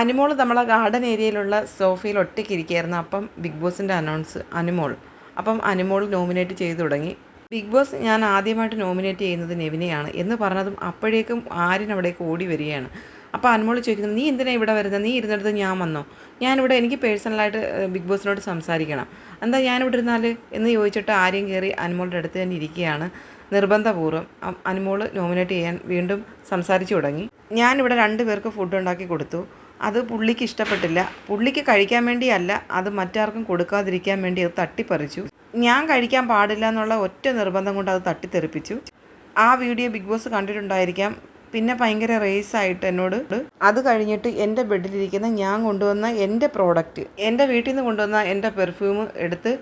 അനുമോൾ നമ്മളെ ഗാർഡൻ ഏരിയയിലുള്ള സോഫയിൽ ഒറ്റയ്ക്ക് ഇരിക്കുകയായിരുന്നു അപ്പം ബിഗ് ബോസിന്റെ അനൗൺസ് അനുമോൾ. അപ്പം അനുമോൾ നോമിനേറ്റ് ചെയ്തു തുടങ്ങി. ബിഗ് ബോസ് ഞാൻ ആദ്യമായിട്ട് നോമിനേറ്റ് ചെയ്യുന്നത് നെവിനെയാണ്. എന്ന് പറഞ്ഞതും അപ്പോഴേക്കും ആര്യൻ അവിടേക്ക് ഓടി വരികയാണ്. അപ്പോൾ അനുമോൾ ചോദിക്കുന്നത് നീ എന്തിനാണ് ഇവിടെ വരുന്നത് നീ ഇരുന്നിടത്ത് ഞാൻ വന്നോ? ഞാനിവിടെ എനിക്ക് പേഴ്സണലായിട്ട് ബിഗ് ബോസിനോട് സംസാരിക്കണം. എന്താ ഞാനിവിടെ ഇരുന്നാൽ എന്ന് ചോദിച്ചിട്ട് ആര്യം കയറി അനുമോളുടെ അടുത്ത് തന്നെ ഇരിക്കുകയാണ്. നിർബന്ധപൂർവം അനുമോൾ നോമിനേറ്റ് ചെയ്യാൻ വീണ്ടും സംസാരിച്ചു തുടങ്ങി. ഞാനിവിടെ രണ്ട് പേർക്ക് ഫുഡ് ഉണ്ടാക്കി കൊടുത്തു. അത് പുള്ളിക്ക് ഇഷ്ടപ്പെട്ടില്ല. പുള്ളിക്ക് കഴിക്കാൻ വേണ്ടിയല്ല അത് മറ്റാർക്കും കൊടുക്കാതിരിക്കാൻ വേണ്ടി അത് തട്ടിപ്പറിച്ചു. ഞാൻ കഴിക്കാൻ പാടില്ല എന്നുള്ള ഒറ്റ നിർബന്ധം കൊണ്ട് അത് തട്ടിത്തെറിപ്പിച്ചു. ആ വീഡിയോ ബിഗ് ബോസ് കണ്ടിട്ടുണ്ടായിരിക്കാം. പിന്നെ ഭയങ്കര റേസ് ആയിട്ട് എന്നോട് അത് കഴിഞ്ഞിട്ട് എന്റെ ബെഡിലിരിക്കുന്ന ഞാൻ കൊണ്ടുവന്ന എന്റെ പ്രോഡക്റ്റ് എന്റെ വീട്ടിൽ നിന്ന് കൊണ്ടുവന്ന എന്റെ പെർഫ്യൂം എടുത്ത്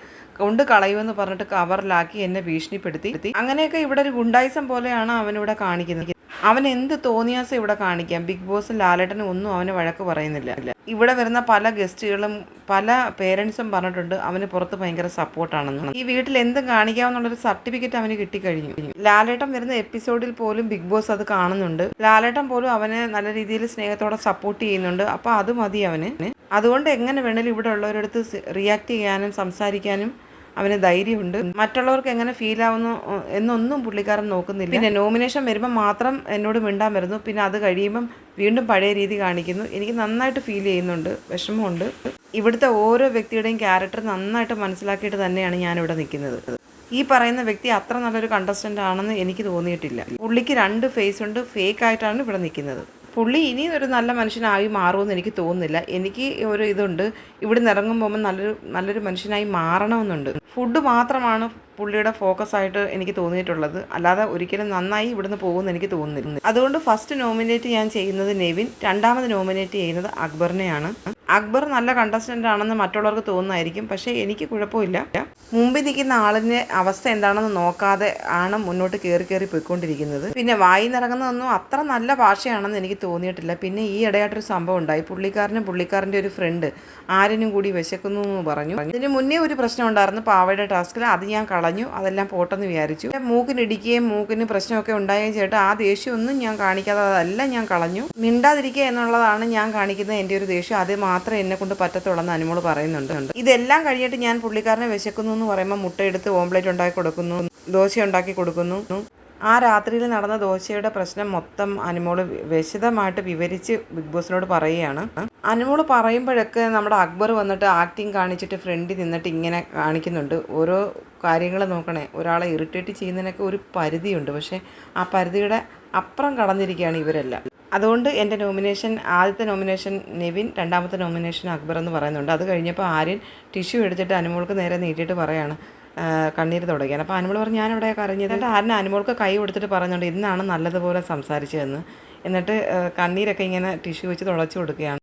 കൊണ്ട് കളയുമെന്ന് പറഞ്ഞിട്ട് കവറിലാക്കി എന്നെ ഭീഷണിപ്പെടുത്തി. അങ്ങനെയൊക്കെ ഇവിടെ ഒരു ഗുണ്ടായിസം പോലെയാണ് അവനിവിടെ കാണിക്കുന്നത്. അവൻ എന്ത് തോന്നിയാസം ഇവിടെ കാണിക്കാം? ബിഗ് ബോസ് ലാലേട്ടനും ഒന്നും അവന് വഴക്ക് പറയുന്നില്ല. ഇവിടെ വരുന്ന പല ഗസ്റ്റുകളും പല പേരൻസും പറഞ്ഞിട്ടുണ്ട് അവന് പുറത്ത് ഭയങ്കര സപ്പോർട്ടാണെന്ന്. ഈ വീട്ടിൽ എന്തും കാണിക്കാമെന്നുള്ളൊരു സർട്ടിഫിക്കറ്റ് അവന് കിട്ടിക്കഴിഞ്ഞു. ലാലേട്ടൻ വരുന്ന എപ്പിസോഡിൽ പോലും ബിഗ് ബോസ് അത് കാണുന്നുണ്ട്. ലാലേട്ടൻ പോലും അവനെ നല്ല രീതിയിൽ സ്നേഹത്തോടെ സപ്പോർട്ട് ചെയ്യുന്നുണ്ട്. അപ്പോൾ അത് മതി അവന്. അതുകൊണ്ട് എങ്ങനെ വേണേലും ഇവിടെ ഉള്ളവരടുത്ത് റിയാക്ട് ചെയ്യാനും സംസാരിക്കാനും അവന് ധൈര്യമുണ്ട്. മറ്റുള്ളവർക്ക് എങ്ങനെ ഫീൽ ആവുന്നു എന്നൊന്നും പുള്ളിക്കാരൻ നോക്കുന്നില്ല. പിന്നെ നോമിനേഷൻ വരുമ്പോൾ മാത്രം എന്നോട് മിണ്ടാൻ വരുന്നു. പിന്നെ അത് കഴിയുമ്പം വീണ്ടും പഴയ രീതി കാണിക്കുന്നു. എനിക്ക് നന്നായിട്ട് ഫീൽ ചെയ്യുന്നുണ്ട്. വിഷമമുണ്ട്. ഇവിടുത്തെ ഓരോ വ്യക്തിയുടെയും ക്യാരക്ടർ നന്നായിട്ട് മനസ്സിലാക്കിയിട്ട് തന്നെയാണ് ഞാനിവിടെ നിൽക്കുന്നത്. ഈ പറയുന്ന വ്യക്തി അത്ര നല്ലൊരു കണ്ടസ്റ്റന്റ് ആണെന്ന് എനിക്ക് തോന്നിയിട്ടില്ല. പുള്ളിക്ക് രണ്ട് ഫേസ് ഉണ്ട്. ഫേക്ക് ആയിട്ടാണ് ഇവിടെ നിൽക്കുന്നത്. പുള്ളി ഇനി ഒരു നല്ല മനുഷ്യനായി മാറുമെന്ന് എനിക്ക് തോന്നുന്നില്ല. എനിക്ക് ഒരു ഇതുണ്ട്. ഇവിടെ നിന്ന് ഇറങ്ങുമ്പോൾ നല്ലൊരു നല്ലൊരു മനുഷ്യനായി മാറണമെന്നുണ്ട്. ഫുഡ് മാത്രമാണ് പുള്ളിയുടെ ഫോക്കസ് ആയിട്ട് എനിക്ക് തോന്നിയിട്ടുള്ളത്. അല്ലാതെ ഒരിക്കലും നന്നായി ഇവിടുന്ന് പോകുമെന്ന് എനിക്ക് തോന്നുന്നില്ല. അതുകൊണ്ട് ഫസ്റ്റ് നോമിനേറ്റ് ഞാൻ ചെയ്യുന്നത് നെവിൻ. രണ്ടാമത് നോമിനേറ്റ് ചെയ്യുന്നത് അക്ബറിനെയാണ്. അക്ബർ നല്ല കണ്ടസ്റ്റന്റ് ആണെന്ന് മറ്റുള്ളവർക്ക് തോന്നുമായിരിക്കും പക്ഷേ എനിക്ക് കുഴപ്പമില്ല. മുമ്പിൽ നിൽക്കുന്ന ആളിന്റെ അവസ്ഥ എന്താണെന്ന് നോക്കാതെ ആണ് മുന്നോട്ട് കയറി കയറി പോയിക്കൊണ്ടിരിക്കുന്നത്. പിന്നെ വായി നിറങ്ങുന്നതൊന്നും അത്ര നല്ല ഭാഷയാണെന്ന് എനിക്ക് തോന്നിയിട്ടില്ല. പിന്നെ ഈ ഇടയായിട്ടൊരു സംഭവം ഉണ്ടായി. പുള്ളിക്കാരനും പുള്ളിക്കാരന്റെ ഒരു ഫ്രണ്ട് ആരിനും കൂടി വിശക്കുന്നു എന്ന് പറഞ്ഞു. ഇതിന് മുന്നേ ഒരു പ്രശ്നം ഉണ്ടായിരുന്നു. പാവയുടെ ടാസ്കിൽ അത് ഞാൻ കളഞ്ഞു. അതെല്ലാം പോട്ടെന്ന് വിചാരിച്ചു. മൂക്കിനിടിക്കുകയും മൂക്കിന് പ്രശ്നമൊക്കെ ഉണ്ടാകുകയും ചേട്ടാ ആ ദേഷ്യമൊന്നും ഞാൻ കാണിക്കാതെ അതെല്ലാം ഞാൻ കളഞ്ഞു. മിണ്ടാതിരിക്കുക എന്നുള്ളതാണ് ഞാൻ കാണിക്കുന്നത് എന്റെ ഒരു ദേഷ്യം. അത് മാത്രമേ എന്നെ കൊണ്ട് പറ്റത്തുള്ളൂ എന്ന് അനുമോൾ പറയുന്നുണ്ട്. ഇതെല്ലാം കഴിഞ്ഞിട്ട് ഞാൻ പുള്ളിക്കാരനെ വിശക്കുന്നു എന്ന് പറയുമ്പോൾ മുട്ടയെടുത്ത് ഓംപ്ലേറ്റ് ഉണ്ടാക്കി കൊടുക്കുന്നു ദോശ ഉണ്ടാക്കി കൊടുക്കുന്നു. ആ രാത്രിയിൽ നടന്ന ദോശയുടെ പ്രശ്നം മൊത്തം അനുമോൾ വിശദമായിട്ട് വിവരിച്ച് ബിഗ് ബോസിനോട് പറയുകയാണ്. അനുമോൾ പറയുമ്പോഴൊക്കെ നമ്മുടെ അക്ബർ വന്നിട്ട് ആക്ടിങ് കാണിച്ചിട്ട് ഫ്രണ്ടിൽ നിന്നിട്ട് ഇങ്ങനെ കാണിക്കുന്നുണ്ട്. ഓരോ കാര്യങ്ങൾ നോക്കണേ ഒരാളെ ഇറിറ്റേറ്റ് ചെയ്യുന്നതിനൊക്കെ ഒരു പരിധിയുണ്ട്. പക്ഷേ ആ പരിധിയുടെ അപ്പുറം കടന്നിരിക്കുകയാണ് ഇവരെല്ലാം. അതുകൊണ്ട് എന്റെ നോമിനേഷൻ ആദ്യത്തെ നോമിനേഷൻ നിവിൻ രണ്ടാമത്തെ നോമിനേഷൻ അക്ബർ എന്ന് പറയുന്നുണ്ട്. അത് കഴിഞ്ഞപ്പോൾ ആര്യൻ ടിഷ്യൂ എടുത്തിട്ട് അനുമോൾക്ക് നേരെ നീട്ടിയിട്ട് പറയാണ് കണ്ണീര് തുടങ്ങിയാണ് അപ്പോൾ അനുമോൾ പറഞ്ഞു ഞാനിവിടെ കരഞ്ഞത്. എന്നിട്ട് ആര്യൻ അനുമോൾക്ക് കൈ കൊടുത്തിട്ട് പറയുന്നുണ്ട് ഇന്നാണ് നല്ലതുപോലെ സംസാരിച്ചതെന്ന്. എന്നിട്ട് കണ്ണീരൊക്കെ ഇങ്ങനെ ടിഷ്യൂ വെച്ച് തുളച്ചു കൊടുക്കുകയാണ്.